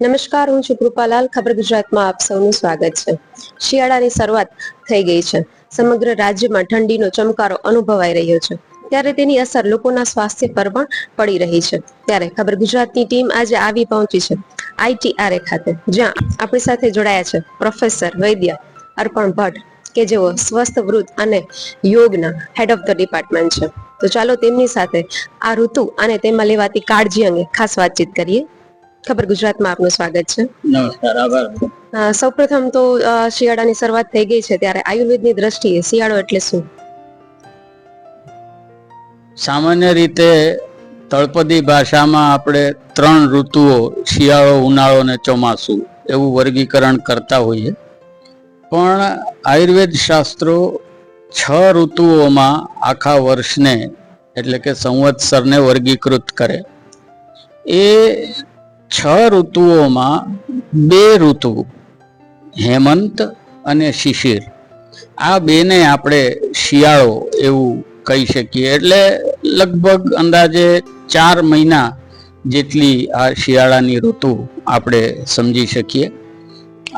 નમસ્કાર, હું છું કૃપાલાલ. ખબર ગુજરાતમાં આપ સૌનું સ્વાગત છે. શિયાળાની શરૂઆત થઈ ગઈ છે. સમગ્ર રાજ્યમાં ઠંડીનો ચમકારો અનુભવાઈ રહ્યો છે. ત્યારે તેની અસર લોકોના સ્વાસ્થ્ય પર પણ પડી રહી છે. ત્યારે ખબર ગુજરાતની ટીમ આજે આવી પહોંચી છે. આઈટીઆરએ ખાતે, જ્યાં આપણી સાથે જોડાયા છે પ્રોફેસર વૈદ્ય અર્પણ ભટ્ટ, કે જેઓ સ્વસ્થ, વૃદ્ધ અને યોગના હેડ ઓફ ધ ડિપાર્ટમેન્ટ છે. તો ચાલો તેમની સાથે આ ઋતુ અને તેમાં લેવાતી કાળજી અંગે ખાસ વાતચીત કરીએ. ખબર ગુજરાતમાં આપનું સ્વાગત છે. નમસ્કાર આભાર. સૌપ્રથમ તો શિયાળાની શરૂઆત થઈ ગઈ છે ત્યારે આયુર્વેદની દ્રષ્ટિએ શિયાળો એટલે શું? સામાન્ય રીતે તળપદી ભાષામાં આપણે ત્રણ ઋતુઓ શિયાળો ઉનાળો અને ચોમાસું એવું વર્ગીકરણ કરતા હોઈએ. પણ આયુર્વેદ શાસ્ત્રો છ ઋતુઓમાં આખા વર્ષને એટલે કે સંવત્સરને વર્ગીકૃત કરે. એ છ ઋતુઓમાં બે ઋતુ, હેમંત અને શિશિર. આ બેને આપણે શિયાળો એવું કહી શકીએ. એટલે લગભગ અંદાજે ચાર મહિના જેટલી આ શિયાળાની ઋતુ આપણે સમજી શકીએ.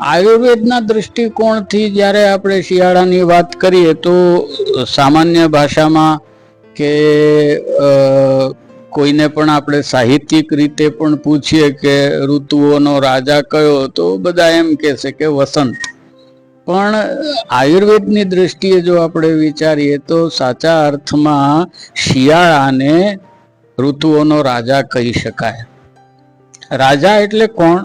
આયુર્વેદના દૃષ્ટિકોણથી જ્યારે આપણે શિયાળાની વાત કરીએ તો સામાન્ય ભાષામાં કે કોઈને પણ આપણે સાહિત્યિક રીતે પણ પૂછીએ કે ઋતુઓનો રાજા કયો, તો બધા એમ કહેશે કે વસંત. પણ આયુર્વેદની દૃષ્ટિએ જો આપણે વિચારીએ, તો સાચા અર્થમાં શિયાળાને ઋતુઓનો રાજા કહી શકાય. રાજા એટલે કોણ?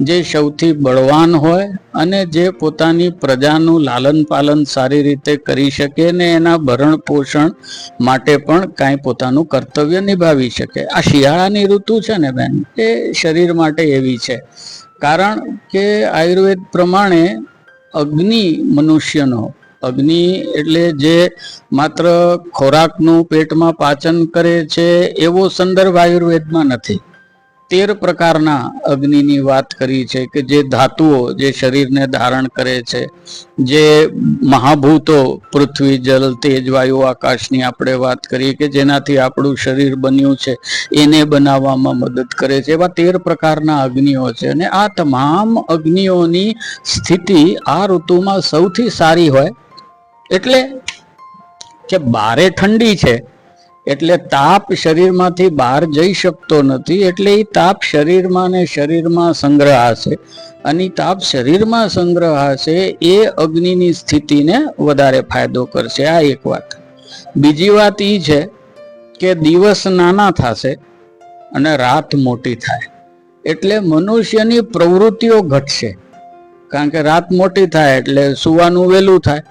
જે સૌથી બળવાન હોય અને જે પોતાની પ્રજાનું લાલન પાલન સારી રીતે કરી શકે ને એના ભરણ પોષણ માટે પણ કાંઈ પોતાનું કર્તવ્ય નિભાવી શકે. આ શિયાળાની ઋતુ છે ને બેન, એ શરીર માટે એવી છે. કારણ કે આયુર્વેદ પ્રમાણે અગ્નિ મનુષ્યનો, અગ્નિ એટલે જે માત્ર ખોરાકનું પેટમાં પાચન કરે છે એવો સંદર્ભ આયુર્વેદમાં નથી. તેર પ્રકારના અગ્નિની વાત કરી છે કે જે ધાતુઓ જે શરીરને ધારણ કરે છે. જે મહાભૂતો, પૃથ્વી, જલ, તેજ, વાયુ, આકાશની આપણે વાત કરીએ કે જેનાથી આપણું શરીર બન્યું છે, એને બનાવવામાં મદદ કરે છે. એવા તેર પ્રકારના અગ્નિઓ છે અને આ તમામ અગ્નિઓની સ્થિતિ આ ઋતુમાં સૌથી સારી હોય. એટલે કે બારે ઠંડી છે એટલે તાપ શરીરમાંથી બહાર જઈ શકતો નથી, એટલે એ તાપ શરીરમાં ને શરીરમાં સંગ્રહાશે અને તાપ શરીરમાં સંગ્રહાશે એ અગ્નિની સ્થિતિને વધારે ફાયદો કરશે. આ એક વાત. બીજી વાત એ છે કે દિવસ નાના થશે અને રાત મોટી થાય. એટલે મનુષ્યની પ્રવૃત્તિઓ ઘટશે. કારણ કે રાત મોટી થાય એટલે સુવાનું વહેલું થાય.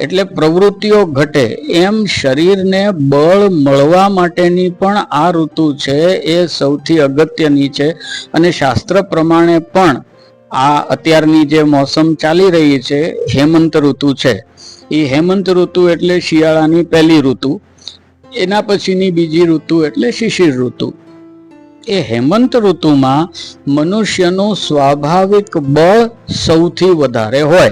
એટલે પ્રવૃત્તિઓ ઘટે. એમ શરીરને બળ મળવા માટેની પણ આ ઋતુ છે, એ સૌથી અગત્યની છે. અને શાસ્ત્ર પ્રમાણે પણ આ અત્યારની જે મોસમ ચાલી રહી છે, હેમંત ઋતુ છે. એ હેમંત ઋતુ એટલે શિયાળાની પહેલી ઋતુ, એના પછીની બીજી ઋતુ એટલે શિશિર ઋતુ. એ હેમંત ઋતુમાં મનુષ્યનું સ્વાભાવિક બળ સૌથી વધારે હોય.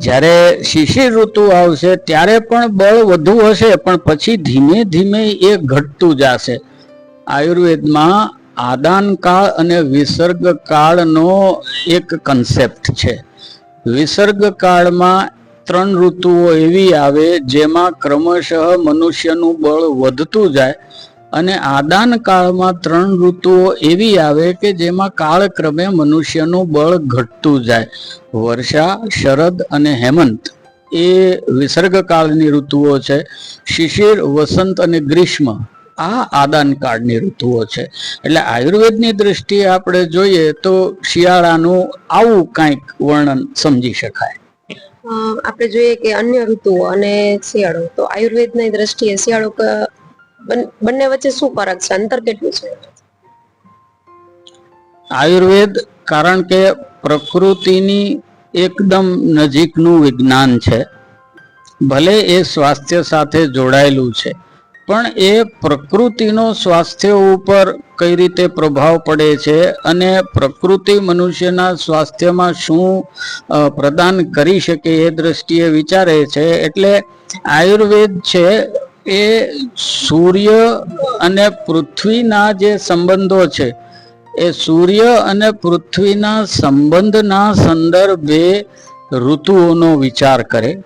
જ્યારે શિશિર ઋતુ આવશે, ત્યારે પણ બળ વધુ હશે, પણ પછી ધીમે ધીમે એ ઘટતું જશે. આયુર્વેદમાં આદાન કાળ અને વિસર્ગ કાળનો એક કન્સેપ્ટ છે. વિસર્ગ કાળમાં ત્રણ ઋતુઓ એવી આવે, જેમાં ક્રમશઃ મનુષ્યનું બળ વધતું જાય અને આદાન કાળમાં ત્રણ ઋતુઓ એવી આવે કે જેમાં કાળક્રમે મનુષ્યનું બળ ઘટતું જાય. વર્ષા, શરદ અને હેમંત એ વિસર્ગ કાળની ઋતુઓ છે. શિશિર, વસંત અને ગ્રીષ્મ આ આદાન કાળની ઋતુઓ છે. એટલે આયુર્વેદની દ્રષ્ટિએ આપણે જોઈએ તો શિયાળાનું આવું કાંઈક વર્ણન સમજી શકાય. આપણે જોઈએ કે અન્ય ઋતુઓ અને શિયાળો. તો આયુર્વેદની દ્રષ્ટિએ શિયાળો બન- વચ્ચે શું ફરક છે? અંતર કેટલું છે? આયુર્વેદ, કારણ કે પ્રકૃતિની એકદમ નજીકનું વિજ્ઞાન છે. ભલે એ સ્વાસ્થ્ય સાથે જોડાયેલું છે, પણ એ પ્રકૃતિનો સ્વાસ્થ્ય ઉપર કઈ રીતે પ્રભાવ પડે છે અને પ્રકૃતિ મનુષ્યના સ્વાસ્થ્યમાં શું પ્રદાન કરી શકે એ દ્રષ્ટિએ વિચારે છે. એટલે આયુર્વેદ છે એ સૂર્ય અને પૃથ્વીના જે સંબંધો છે, એ સૂર્ય અને પૃથ્વીના સંબંધના સંદર્ભે ઋતુઓનો વિચાર કરે.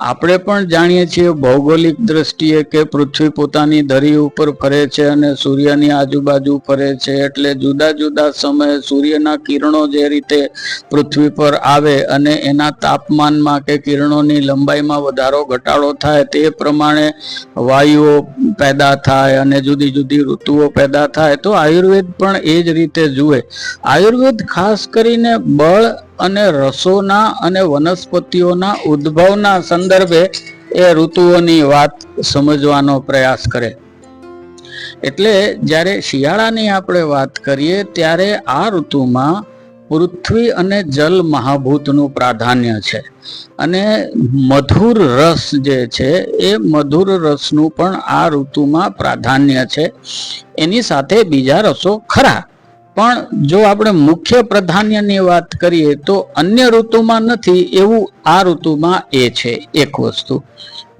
આપણે પણ જાણીએ છીએ ભૌગોલિક દ્રષ્ટિએ કે પૃથ્વી પોતાની ધરી ઉપર ફરે છે અને સૂર્યની આજુબાજુ ફરે છે એટલે જુદા જુદા સમયે સૂર્યના કિરણો જે રીતે પૃથ્વી પર આવે અને એના તાપમાનમાં કે કિરણોની લંબાઈમાં વધારો, ઘટાડો થાય તે પ્રમાણે વાયુઓ પેદા થાય અને જુદી જુદી ઋતુઓ પેદા થાય. તો આયુર્વેદ પણ એ જ રીતે જુએ. આયુર્વેદ ખાસ કરીને બળ અને રસોના અને વનસ્પતિઓના ઉદ્ભવના સંદર્ભે એ ઋતુઓની વાત સમજવાનો પ્રયાસ કરે. એટલે જ્યારે શિયાળાની આપણે વાત કરીએ, ત્યારે આ ઋતુમાં પૃથ્વી અને જલ મહાભૂતનું પ્રાધાન્ય છે. અને મધુર રસ જે છે, એ મધુર રસનું પણ આ ઋતુમાં પ્રાધાન્ય છે. એની સાથે બીજા રસો ખરા. પણ જો આપણે મુખ્ય પ્રાધાન્યની વાત કરીએ તો અન્ય ઋતુમાં નથી, એવું આ ઋતુમાં એ છે, એક વસ્તુ.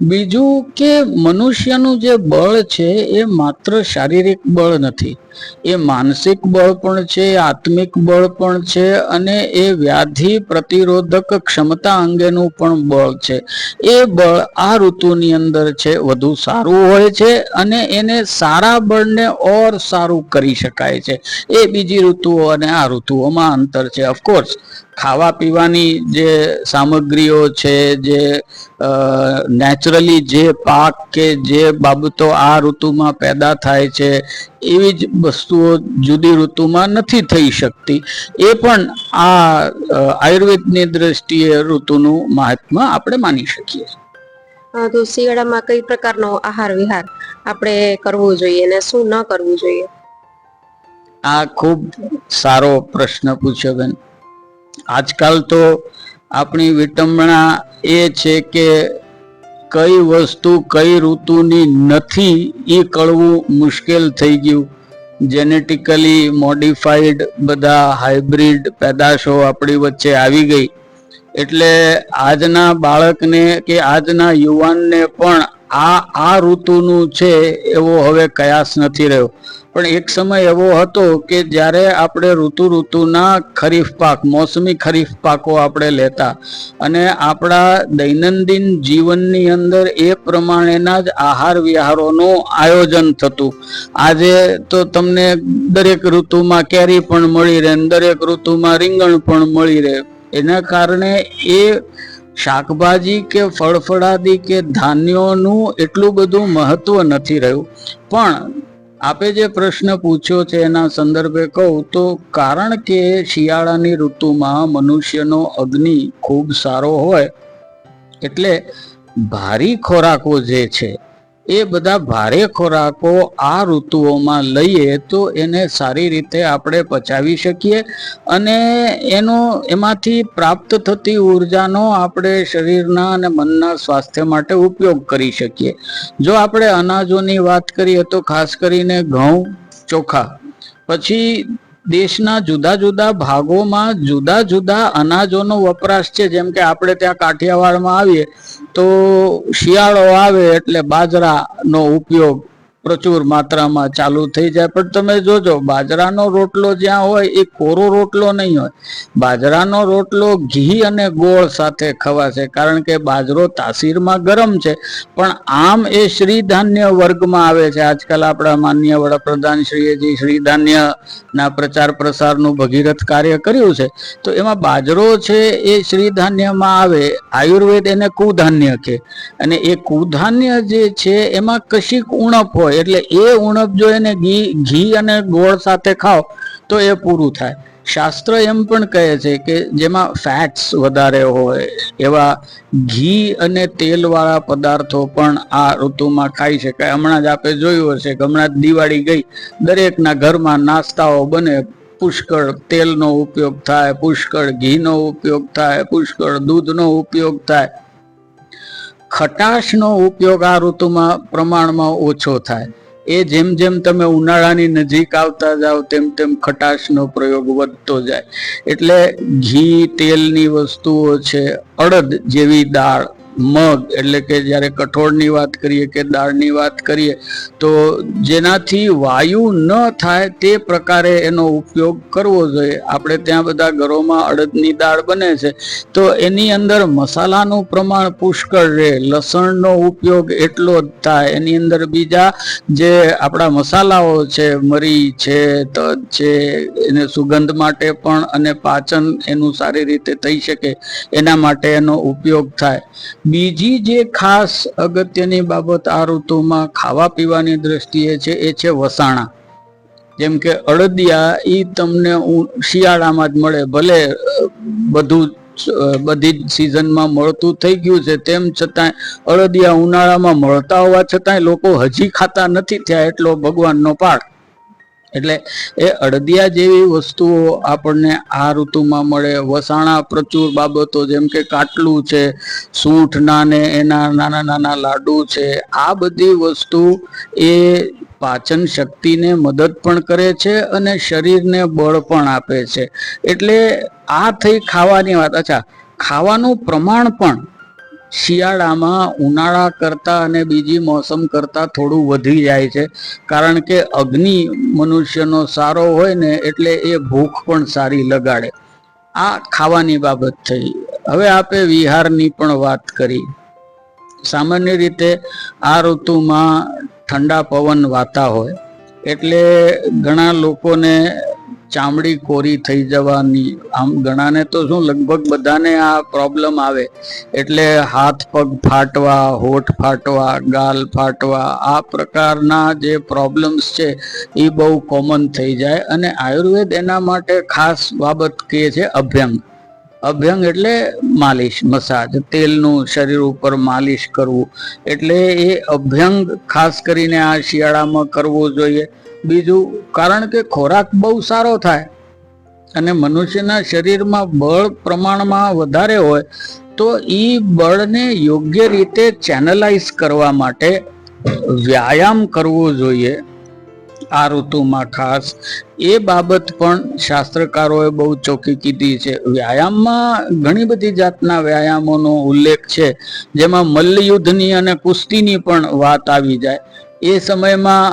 બીજું કે મનુષ્યનું જે બળ છે એ માત્ર શારીરિક બળ નથી. એ માનસિક બળ પણ છે, આત્મિક બળ પણ છે અને એ વ્યાધિ પ્રતિરોધક ક્ષમતા અંગેનું પણ બળ છે. એ બળ આ ઋતુની અંદર છે, વધુ સારું હોય છે અને એને સારા બળને ઓર સારું કરી શકાય છે. એ બીજી ઋતુઓ અને આ ઋતુઓમાં અંતર છે. ઓફકોર્સ ખાવા પીવાની જે સામગ્રીઓ છે, જે નેચરલી જે પાક કે જે બાબતો આ ઋતુમાં પેદા થાય છે એવી જ વસ્તુઓ જુદી ઋતુમાં નથી થઈ શકતી. એ પણ આ આયુર્વેદની દ્રષ્ટિએ ઋતુનું મહાત્મા આપણે માની શકીએ તો શિયાળામાં કઈ પ્રકારનો આહાર વિહાર આપણે કરવો જોઈએ અને શું ન કરવું જોઈએ? આ ખૂબ સારો પ્રશ્ન પૂછ્યો બેન. આજકાલ તો આપણી વિટંબણા એ છે કે કઈ વસ્તુ, કઈ ઋતુની નથી એ કળવું મુશ્કેલ થઈ ગયું. જેનેટિકલી મોડિફાઈડ બધા હાઇબ્રિડ પેદાશો આપણી વચ્ચે આવી ગઈ. એટલે આજના બાળકને કે આજના યુવાનને પણ આ આ ઋતુનું છે એવો હવે કયાસ નથી રહ્યો. પણ એક સમય એવો હતો કે જ્યારે આપણે ઋતુ ઋતુના ખરીફ પાક, મોસમી ખરીફ પાકો આપણે લેતા અને આપણા દૈનંદિન જીવનની અંદર એ પ્રમાણેના જ આહાર વિહારોનું આયોજન થતું. આજે તો તમને દરેક ઋતુમાં કેરી પણ મળી રહે દરેક ઋતુમાં રીંગણ પણ મળી રહે. એના કારણે એ શાકભાજી કે ફળફળાદી કે ધાન્યોનું એટલું બધું મહત્વ નથી રહ્યું. પણ આપે જે પ્રશ્ન પૂછ્યો છે એના સંદર્ભે કહું તો કારણ કે શિયાળાની ઋતુમાં મનુષ્યનો અગ્નિ ખૂબ સારો હોય, એટલે ભારી ખોરાકો જે છે એ બધા ભારે ખોરાકો આ ઋતુઓમાં લઈએ તો એને સારી રીતે આપણે પચાવી શકીએ અને એનો, એમાંથી પ્રાપ્ત થતી ઉર્જાનો આપણે શરીરના અને મનના સ્વાસ્થ્ય માટે ઉપયોગ કરી શકીએ. જો આપણે અનાજોની વાત કરીએ તો ખાસ કરીને ઘઉં ચોખા, પછી દેશના જુદા જુદા ભાગોમાં જુદા જુદા અનાજોનો વપરાશ છે. જેમ કે આપણે ત્યાં કાઠિયાવાડમાં આવીએ તો શિયાળો આવે એટલે બાજરાનો ઉપયોગ પ્રચુર માત્રામાં ચાલુ થઈ જાય. પણ તમે જોજો, બાજરાનો રોટલો જ્યાં હોય, એ કોરો રોટલો નહીં હોય. બાજરાનો રોટલો ઘી અને ગોળ સાથે ખવાશે. કારણ કે બાજરો તાસીરમાં ગરમ છે. પણ આમ એ શ્રીધાન્ય વર્ગમાં આવે છે. આજકાલ આપણા માનનીય વડાપ્રધાન શ્રીએ જે શ્રીધાન્યના પ્રચાર પ્રસારનું ભગીરથ કાર્ય કર્યું છે. તો એમાં બાજરો છે એ શ્રીધાન્યમાં આવે. આયુર્વેદ એને કુધાન્ય કે અને એ કુધાન્ય જે છે, એમાં કશીક ઉણપ હોય એટલે એ ઉણપ જો એને ઘી ઘી અને ગોળ સાથે ખાઓ, તો એ પૂરું થાય. શાસ્ત્ર એમ પણ કહે છે કે જેમાં ફેટ્સ વધારે હોય, એવા ઘી અને તેલવાળા પદાર્થો પણ આ ઋતુમાં ખાઈ શકાય. હમણાં જ આપણે જોયું હશે કે હમણાં જ દિવાળી ગઈ, દરેકના ઘરમાં નાસ્તાઓ બને. પુષ્કળ તેલનો ઉપયોગ થાય, પુષ્કળ ઘીનો ઉપયોગ થાય, પુષ્કળ દૂધનો ઉપયોગ થાય. ખટાશનો ઉપયોગ આ ઋતુમાં પ્રમાણમાં ઓછો થાય. એ જેમ જેમ તમે ઉનાળાની નજીક આવતા જાઓ, તેમ તેમ ખટાશનો પ્રયોગ વધતો જાય. એટલે ઘી, તેલની વસ્તુઓ છે, અડદ જેવી દાળ મગ એટલે કે જ્યારે કઠોળની વાત કરીએ કે દાળની વાત કરીએ, તો જેનાથી વાયુ ન થાય તે પ્રકારે એનો ઉપયોગ કરવો જોઈએ. આપણે ત્યાં બધા ઘરોમાં અડદની દાળ બને છે, તો એની અંદર મસાલાનું પ્રમાણ પુષ્કળ રહે, લસણનો ઉપયોગ એટલો જ થાય. એની અંદર બીજા જે આપણા મસાલાઓ છે, મરી છે, તજ છે, એને સુગંધ માટે પણ અને પાચન એનું સારી રીતે થઈ શકે, એના માટે એનો ઉપયોગ થાય. બીજી જે ખાસ અગત્યની બાબત આ ઋતુમાં ખાવા પીવાની દ્રષ્ટિએ છે, એ છે વસાણા. જેમ કે અડદિયા એ તમને શિયાળામાં જ મળે, ભલે બધું બધી જ સિઝનમાં મળતું થઈ ગયું છે, તેમ છતાંય અડદિયા ઉનાળામાં મળતા હોવા છતાંય લોકો હજી ખાતા નથી થયા એટલો ભગવાનનો પાઠ. એટલે એ અડદિયા જેવી વસ્તુઓ આપણને આ ઋતુમાં મળે. વસાણા પ્રચુર બાબતો જેમ કે કાટલું છે, સૂંઠના ને એના નાના નાના લાડુ છે, આ બધી વસ્તુ એ પાચન શક્તિને મદદ પણ કરે છે અને શરીરને બળ પણ આપે છે. એટલે આ થઈ ખાવાની વાત. અચ્છા, ખાવાનું પ્રમાણ પણ શિયાળામાં ઉનાળા કરતા અને બીજી મોસમ કરતા થોડું વધી જાય છે. કારણ કે અગ્નિ મનુષ્યનો સારો હોય ને એટલે એ ભૂખ પણ સારી લગાડે. આ ખાવાની બાબત થઈ. હવે આપણે વિહારની પણ વાત કરી. સામાન્ય રીતે આ ઋતુમાં ઠંડા પવન વાતા હોય. એટલે ઘણા લોકોને ચામડી કોરી થઈ જવાની. આમ ઘણાને તો શું, લગભગ બધાને આ પ્રોબ્લેમ આવે. એટલે હાથ પગ ફાટવા, હોઠ ફાટવા, ગાલ ફાટવા, આ પ્રકારના જે પ્રોબ્લેમ્સ છે, એ બહુ કોમન થઈ જાય. અને આયુર્વેદ એના માટે ખાસ બાબત કહે છે, અભ્યંગ. અભ્યંગ એટલે માલિશ, મસાજ. તેલનું શરીર ઉપર માલિશ કરવું. એટલે એ અભ્યંગ ખાસ કરીને આ શિયાળામાં કરવું જોઈએ. બીજું, કારણ કે ખોરાક બહુ સારો થાય અને મનુષ્યના શરીરમાં બળ પ્રમાણમાં વધારે હોય, તો એ બળને યોગ્ય રીતે ચેનલાઇઝ કરવા માટે વ્યાયામ કરવો જોઈએ. આ ઋતુમાં ખાસ એ બાબત પણ શાસ્ત્રકારોએ બહુ ચોખ્ખી કીધી છે. વ્યાયામમાં ઘણી બધી જાતના વ્યાયામોનો ઉલ્લેખ છે, જેમાં મલ્લયુદ્ધની અને કુસ્તીની પણ વાત આવી જાય. એ સમયમાં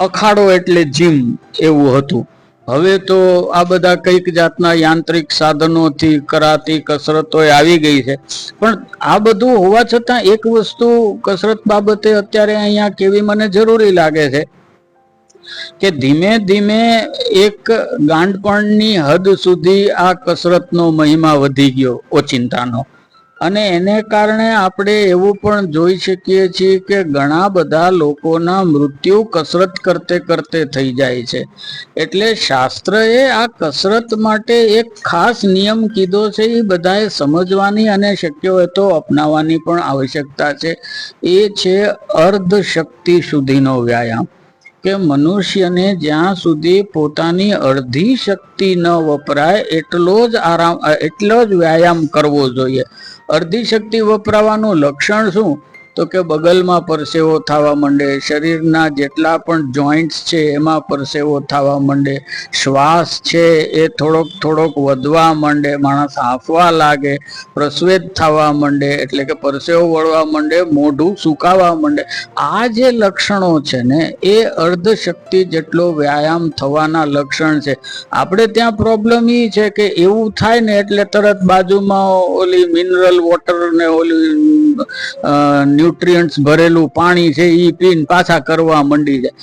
અખાડો એટલે જીમ એવું હતું. હવે તો આ બધા કંઈક જાતના યાંત્રિક સાધનોથી કરાતી કસરતો આવી ગઈ છે. પણ આ બધું હોવા છતાં એક વસ્તુ કસરત બાબતે અત્યારે અહીંયા કેવી મને જરૂરી લાગે છે કે ધીમે ધીમે એક ગાંડપણની હદ સુધી આ કસરતનો મહિમા વધી ગયો ઓચિંતાનો. અને એને કારણે આપણે એવું પણ જોઈ શકીએ છીએ કે ઘણા બધા લોકોના મૃત્યુ કસરત કરતે કરતે થઈ જાય છે. એટલે શાસ્ત્રએ આ કસરત માટે એક ખાસ નિયમ કીધો છે, એ બધાએ સમજવાની અને શક્ય હોય તો અપનાવવાની પણ આવશ્યકતા છે. એ છે અર્ધ શક્તિ સુધીનો વ્યાયામ. કે મનુષ્યને જ્યાં સુધી પોતાની અડધી શક્તિ ન વપરાય, એટલો જ આરામ એટલો જ વ્યાયામ કરવો જોઈએ. અડધી શક્તિ વપરાવાનું લક્ષણ શું? તો કે બગલમાં પરસેવો થવા માંડે, શરીરના જેટલા પણ જોઈન્ટ્સ છે એમાં પરસેવો થવા માંડે, શ્વાસ છે એ થોડોક થોડોક વધવા માંડે, માણસ હાંફવા લાગે, પ્રસ્વેદ થવા માંડે, એટલે કે પરસેવો વળવા માંડે, મોઢું સુકાવા માંડે. આ જે લક્ષણો છે ને, એ અર્ધ શક્તિ જેટલો વ્યાયામ થવાના લક્ષણ છે. આપણે ત્યાં પ્રોબ્લેમ એ છે કે એવું થાય ને એટલે તરત બાજુમાં ઓલી મિનરલ વોટર ને ઓલી ન્યુટ્રિયન્ટ્સ ભરેલું પાણી છે એ પીને પાછા કરવા મંડી જાય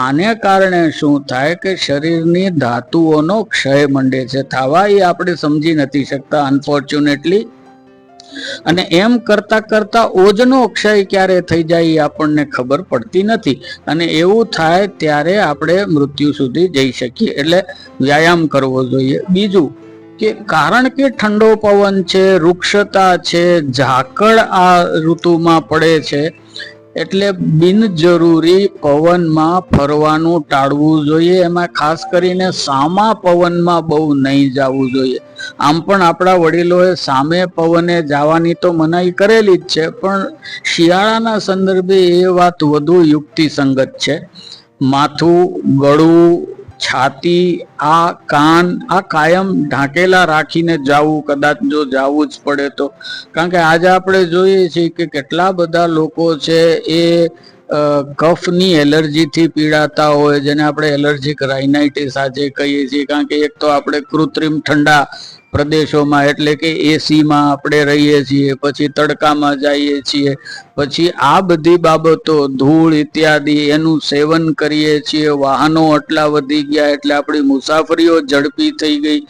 આને કારણે શું થાય કે શરીરની ધાતુઓનો ક્ષય મંડે છે. થવા એ આપણે સમજી નથી શકતા અનફોર્ચ્યુનેટલી અને એમ કરતા કરતા ઓજનો ક્ષય ક્યારે થઈ જાય એ આપણને ખબર પડતી નથી. અને એવું થાય ત્યારે આપણે મૃત્યુ સુધી જઈ શકીએ. એટલે વ્યાયામ કરવો જોઈએ. બીજું કે કારણ કે ઠંડો પવન છે વૃક્ષતા છે, ઝાકળ આ ઋતુમાં પડે છે, એટલે બિનજરૂરી પવનમાં ફરવાનું ટાળવું જોઈએ. એમાં ખાસ કરીને સામા પવનમાં બહુ નહીં જવું જોઈએ. આમ પણ આપણા વડીલોએ સામે પવને જવાની તો મનાઈ કરેલી જ છે, પણ શિયાળાના સંદર્ભે એ વાત વધુ યુક્તિસંગત છે. માથું, ગળું છાતી, આ કાન, આ કાયમ ઢાંકેલા રાખીને જાવું, કદાચ જો જાવું જ પડે તો. કારણ કે આજે આપણે જોઈએ છીએ કે કેટલા બધા લોકો છે એ કફની એલર્જીથી પીડાતા હોય, જેને આપણે એલર્જીક રાઇનાઇટિસ આજે કહીએ છીએ. કારણ કે એક તો આપણે કૃત્રિમ ઠંડા પ્રદેશોમાં, એટલે કે એસીમાં આપણે રહીએ છીએ, પછી તડકામાં જઈએ છીએ, પછી આ બધી બાબતો, ધૂળ ઇત્યાદિ એનું સેવન કરીએ છીએ, વાહનો આટલા વધી ગયા, એટલે આપણી મુસાફરીઓ ઝડપી થઈ ગઈ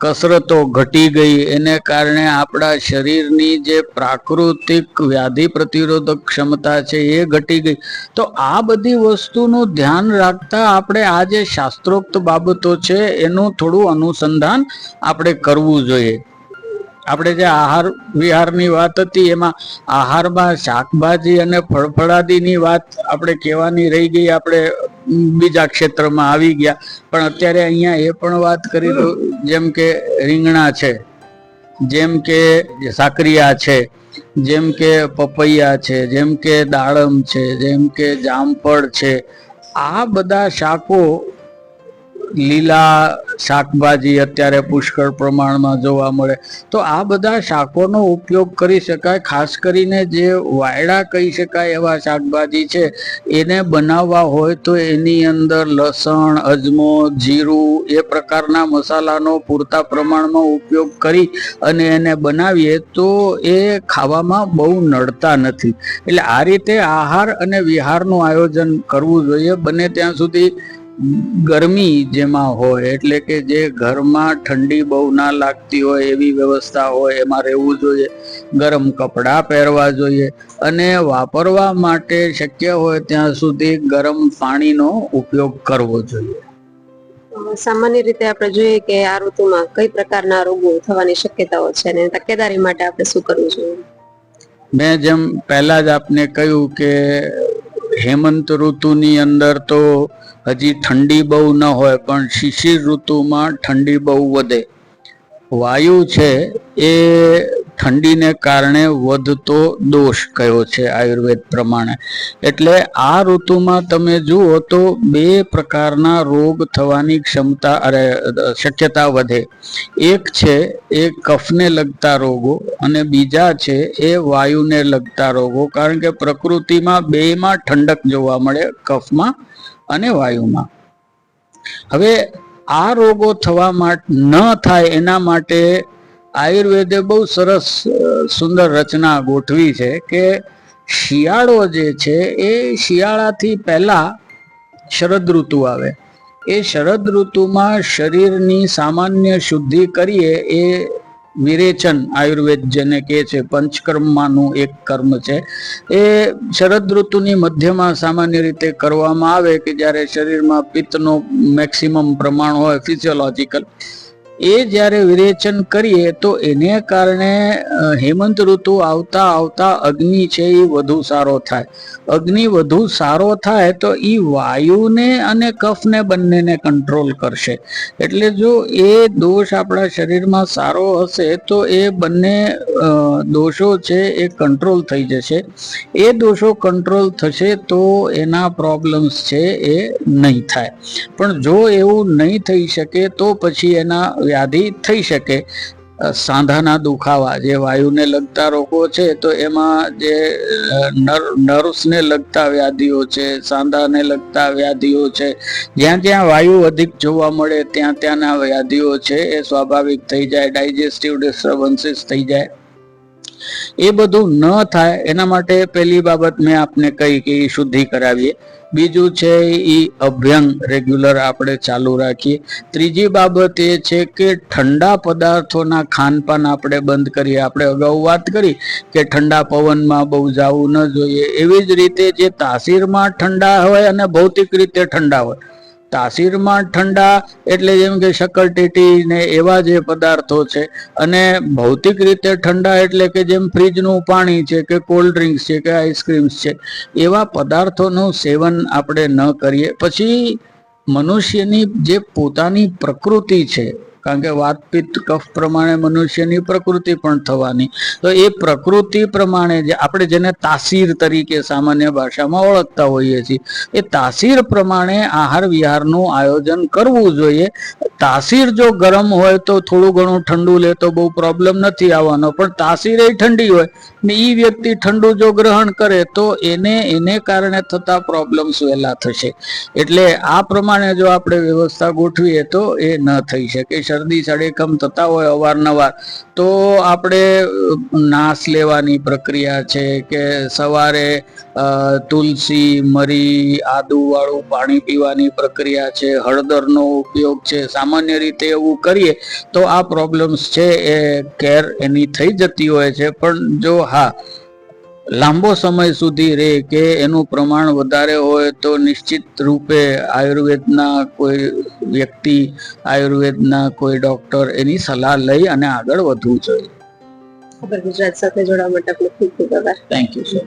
કસરતો ઘટી ગઈ. એને કારણે આપણા શરીરની જે પ્રાકૃતિક વ્યાધિ પ્રતિરોધક ક્ષમતા છે એ ઘટી ગઈ. તો આ બધી વસ્તુનું ધ્યાન રાખતા આપણે આ જે શાસ્ત્રોક્ત બાબતો છે એનું થોડું અનુસંધાન આપણે કરવું જોઈએ. આપણે જે આહાર, વિહારની વાત હતી, એમાં આહારમાં શાકભાજી અને ફળફળાદીની વાત આપણે કહેવાની રહી ગઈ. આપણે બીજા ક્ષેત્રમાં આવી ગયા. પણ અત્યારે અહીંયા એ પણ વાત કરી જેમ કે રીંગણા છે, જેમ કે સાકરિયા છે, જેમ કે પપૈયા છે, જેમ કે દાડમ છે, જેમ કે જામફળ છે. આ બધા શાકો લીલા શાકભાજી અત્યારે પુષ્કળ પ્રમાણમાં જોવા મળે. તો આ બધા શાકોનો ઉપયોગ કરી શકાય, ખાસ કરીને જે વાયડા કહી શકાય એવા શાકભાજી છે, એને બનાવવા હોય તો એની અંદર લસણ, અજમો, જીરું એ પ્રકારના મસાલાનો પૂરતા પ્રમાણમાં ઉપયોગ કરી અને એને બનાવીએ તો એ ખાવામાં બહુ નડતા નથી. એટલે આ રીતે આહાર અને વિહારનું આયોજન કરવું જોઈએ. બને ત્યાં સુધી ગરમી જેમાં હોય એટલે કે જે ઘરમાં ઠંડી બહુ ના લાગતી હોય એવી વ્યવસ્થા હોય એમાં રહેવું જોઈએ. ગરમ કપડાં પહેરવા જોઈએ અને વાપરવા માટે શક્ય હોય ત્યાં સુધી ગરમ પાણીનો ઉપયોગ કરવો જોઈએ. સામાન્ય રીતે આપણે જોઈએ કે આ ઋતુમાં કઈ પ્રકારના રોગો થવાની શક્યતાઓ છે અને તકેદારી માટે આપણે શું કરવું જોઈએ? મેં જેમ પહેલા જ આપને કહ્યું કે હેમંત ઋતુની અંદર તો હજી ઠંડી બહુ ન હોય, પણ શિશિર ઋતુમાં ઠંડી બહુ વધે. વાયુ છે એ ઠંડીને કારણે વધતો દોષ કયો છે આયુર્વેદ પ્રમાણે? એટલે આ ઋતુમાં તમે જુઓ તો બે પ્રકારના રોગ થવાની ક્ષમતા અરે, શક્યતા વધે. એક છે એ કફને લગતા રોગો અને બીજા છે એ વાયુને લગતા રોગો. કારણ કે પ્રકૃતિમાં બેમાં ઠંડક જોવા મળે કફમાં અને વાયુમાં. હવે આ રોગો થવા માટે ન થાય એના માટે આયુર્વેદે બહુ સરસ સુંદર રચના ગોઠવી છે કે શિયાળો જે છે એ શિયાળાથી પહેલા શરદ ઋતુ આવે. એ શરદ ઋતુમાં શરીરની સામાન્ય શુદ્ધિ કરીએ એ વિરેચન આયુર્વેદ જેને કહે છે, પંચકર્મમાંનું એક કર્મ છે. એ શરદ ઋતુની મધ્યમાં સામાન્ય રીતે કરવામાં આવે કે જ્યારે શરીરમાં પિત્તનો મેક્સિમમ પ્રમાણ હોય ફિઝિયોલોજીકલ એ જ્યારે વિરેચન કરીએ તો એને કારણે હેમંત ઋતુ આવતા આવતા અગ્નિ છે એ વધુ સારો થાય. અગ્નિ વધુ સારો થાય તો એ વાયુને અને કફને બંનેને કંટ્રોલ કરશે. એટલે જો એ દોષ આપણા શરીરમાં સારો હશે તો એ બંને દોષો છે એ કંટ્રોલ થઈ જશે. એ દોષો કંટ્રોલ થશે તો એના પ્રોબ્લેમ્સ છે એ નહીં થાય. પણ જો એવું નહીં થઈ શકે તો પછી એના વ્યાધિ થઈ શકે. સાંધાના દુખાવા જે વાયુને લગતા રોગો છે, તો એમાં જે નર લગતા વ્યાધિઓ છે, સાંધાને લગતા વ્યાધિઓ છે, જ્યાં જ્યાં વાયુ અધિક જોવા મળે, ત્યાં ત્યાંના વ્યાધિઓ છે, એ સ્વાભાવિક થઈ જાય, ડાયજેસ્ટિવ ડિસ્ટર્બન્સીસ થઈ જાય. એ બધું ન થાય, એના માટે પહેલી બાબત મેં આપને કહી કે એ શુદ્ધિ કરાવીએ. બીજું છે એ અભ્યંગ રેગ્યુલર આપણે ચાલુ રાખીએ. ત્રીજી બાબત એ છે કે ઠંડા પદાર્થોના ખાનપાન આપણે બંધ કરીએ. આપણે અગાઉ વાત કરી કે ઠંડા પવનમાં બહુ જવું ન જોઈએ. એવી જ રીતે જે તાસીરમાં ઠંડા હોય અને ભૌતિક રીતે ઠંડા હોય તાસીરમાં ઠંડા એટલે જેમ કે શક્કરટેટી ને એવા જે પદાર્થો છે. અને ભૌતિક રીતે ઠંડા એટલે કે જેમ ફ્રીજનું પાણી છે કે કોલ્ડ ડ્રિંક્સ છે કે આઈસ્ક્રીમ્સ છે, એવા પદાર્થોનું સેવન આપણે ન કરીએ. પછી મનુષ્યની જે પોતાની પ્રકૃતિ છે કારણ કે વાત કફ પ્રમાણે મનુષ્યની પ્રકૃતિ પણ થવાની. તો એ પ્રકૃતિ પ્રમાણે જે આપણે જેને તાસીર તરીકે સામાન્ય ભાષામાં ઓળખતા હોઈએ છીએ, એ તાસીર પ્રમાણે આહાર વિહારનું આયોજન કરવું જોઈએ. તાસીર જો ગરમ હોય તો થોડું ઘણું ઠંડુ લે તો બહુ પ્રોબ્લેમ નથી આવવાનો. પણ તાસીર એ ઠંડી હોય ને એ વ્યક્તિ ઠંડુ જો ગ્રહણ કરે તો એને એને કારણે થતા પ્રોબ્લેમ્સ વહેલા થશે. એટલે આ પ્રમાણે જો આપણે વ્યવસ્થા ગોઠવીએ તો એ ન થઈ શકે. શરદી, સડેકમ થતા હોય અવારનવાર, તો આપણે નાશ લેવાની પ્રક્રિયા છે કે સવારે તુલસી, મરી આદુવાળું પાણી પીવાની પ્રક્રિયા છે, હળદરનો ઉપયોગ છે, સામાન્ય રીતે એવું કરીએ તો આ પ્રોબ્લેમ્સ છે એ કેર એની થઈ જતી હોય છે. પણ જો હા. લાંબો સમય સુધી રહે કે એનું પ્રમાણ વધારે હોય તો નિશ્ચિત રૂપે આયુર્વેદના કોઈ વ્યક્તિ આયુર્વેદના કોઈ ડોક્ટર એની સલાહ લઈ અને આગળ વધવું જોઈએ. ગુજરાત સાથે જોડાવા માટે આપનો ખૂબ ખૂબ આભાર. Thank you sir